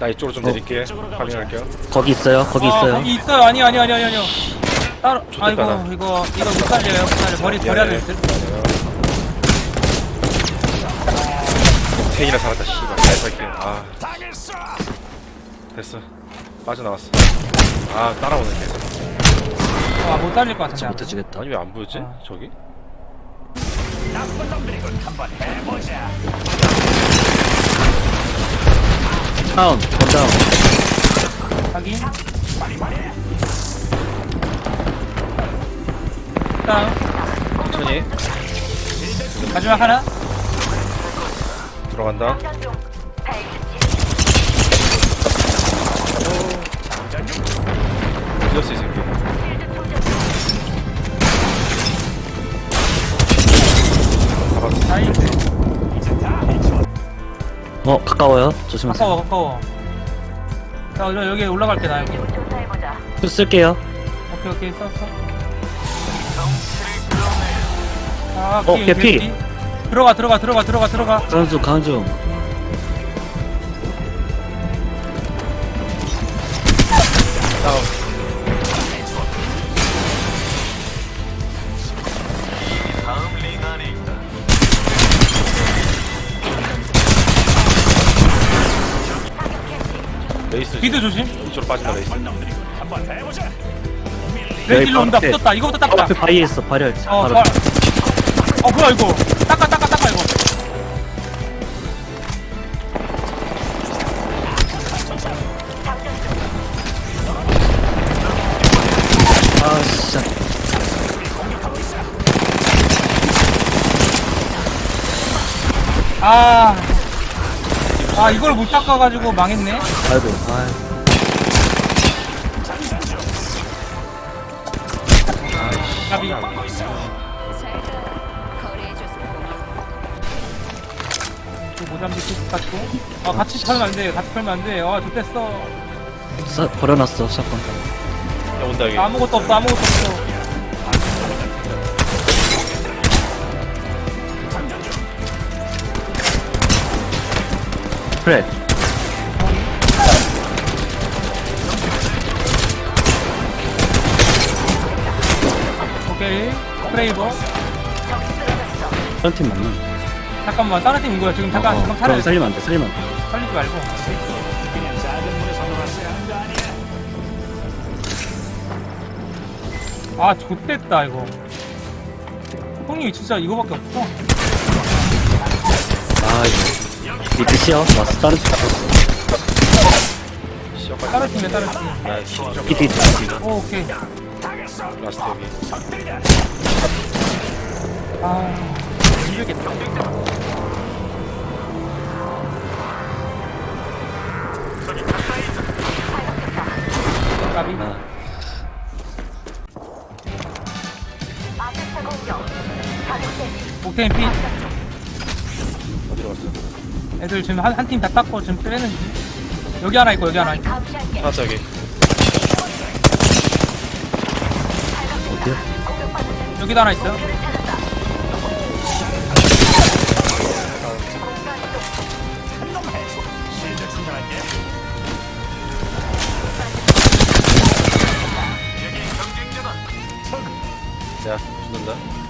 나 이쪽으로 좀 내릴게. 파밍할게요. 거기 있어요. 거기 있어요. 거기 있어요. 아니 아니 아니 아니 아니요. 따로 좋겠다, 아이고 나. 이거 이거 못 살려요. 못 살려. 버리 버려야 될 듯. 태이라 살았다 씨발. 잘 살게. 아 됐어. 빠져나왔어. 아 따라오네 계속. 아못 살릴 것 같은데. 못해주겠다. 아니 왜 안 보였지? 아. 저기? 다운. 원다운. 확인. 다음 천천히 마지막 하나. 들어간다. 이겼어 이 새끼. 잡았어. 어 가까워요. 조심하세요. 가까워 가까워. 자 여- 여기 올라갈게 나 여기. 또 쓸게요. 오케이 오케이 썼어. 아, 어, 개피. 들어가 들어가 들어가 들어가 들어가. 강주 강주. 다운. 레이스 비드 조심. 이쪽으로 빠진다 레이스. 레이딜로 온다. 붙었다. 이거부터 어, 닦다. 앞에 바위에 있어. 발열. 어, 바로. 발. 어 뭐야 이거? 닦아 닦아 닦아 이거. 아 진짜. 아. 아 이걸 못 닦아가지고 망했네. 아이고. 아이고. 가비. 또 모잠비크 갖고. 아 같이 털면 안 돼. 같이 털면 안 돼. 아 좋댔어. 사, 버려놨어 샷건. 야 온다 여기. 아무것도 없어. 아무것도 없어. 그래. 오케이. 프레이버. 다른 팀 맞나? 잠깐만 다른 팀인 거야 지금 잠깐 어, 잠깐 그럼 살려 살리면 안 돼. 살리면 안 돼. 살리지 말고. 아 좋댔다 이거. 형님이 진짜 이거밖에 없어. 미드 시어. 왔어. 다른. 다른 팀이야 다른 팀. 미드 있다. 오 오케이. 라스트 여기. 아 힘들겠다. 까비. 아. 옥테인 피. 어디로 갔어? 애들 지금 한한팀 다 닦고 지금 빼는 중. 여기 하나 있고 여기 하나 있고. 하나 여기. 어디야? 여기도 하나 있어요. 야 죽는다.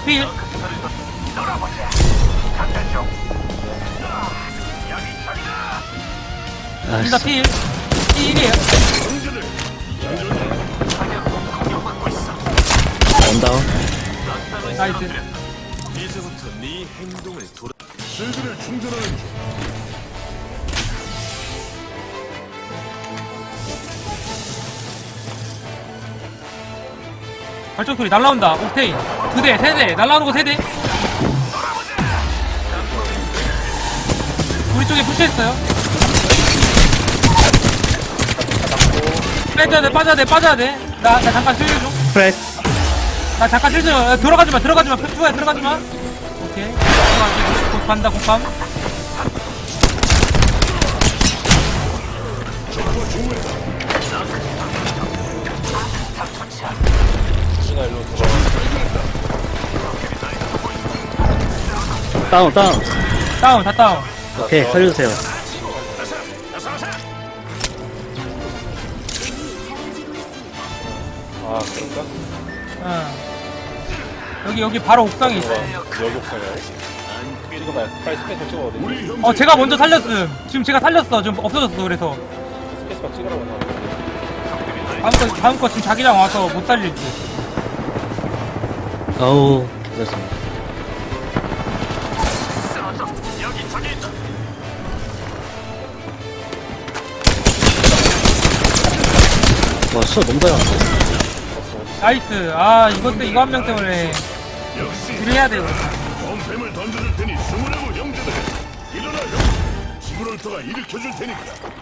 필. 둘다 필. 필이에요. 원다운. 나이스. 이제부터 네 행동을 돌아 실드를 충전하는 중. 발전 소리 날라온다. 옥테인. 두 대, 세 대. 날라오는 거 세 대. 우리 쪽에 푸시했어요. 빼줘야 돼, 빠져야 돼, 빠져야 돼. 나, 나 잠깐 실드 좀. 프레스. 나 잠깐 실드 좀. 야, 들어가지 마, 들어가지 마. 푸푸야, 들어가지 마. 오케이. 들어가지. 곧 간다, 곧 감. 일로 다운, 다운. 다운, 다 다운. 오케이, 살려주세요. 아 그런가? 응. 여기, 여기 바로 옥상에 있어. 여기 옥상이야 찍어봐요 빨리 스페이스 찍어 어디. 어, 제가 먼저 살렸음. 지금 제가 살렸어. 지금 없어졌어, 그래서. 스페이스 바 찍으라고 나 다음 거, 다음 거 지금 자기장 와서 못 살릴지. 어우, 그렇습니다. 와, 수업 너무 잘 나왔어. 나이스. 아, 이것 때, 이거 한 명 때문에. 역시 딜해야 돼요. 범패을 던져줄 테니 숨으라고 형제들. 일어나 형. 지브롤터가 일으켜줄 테니까.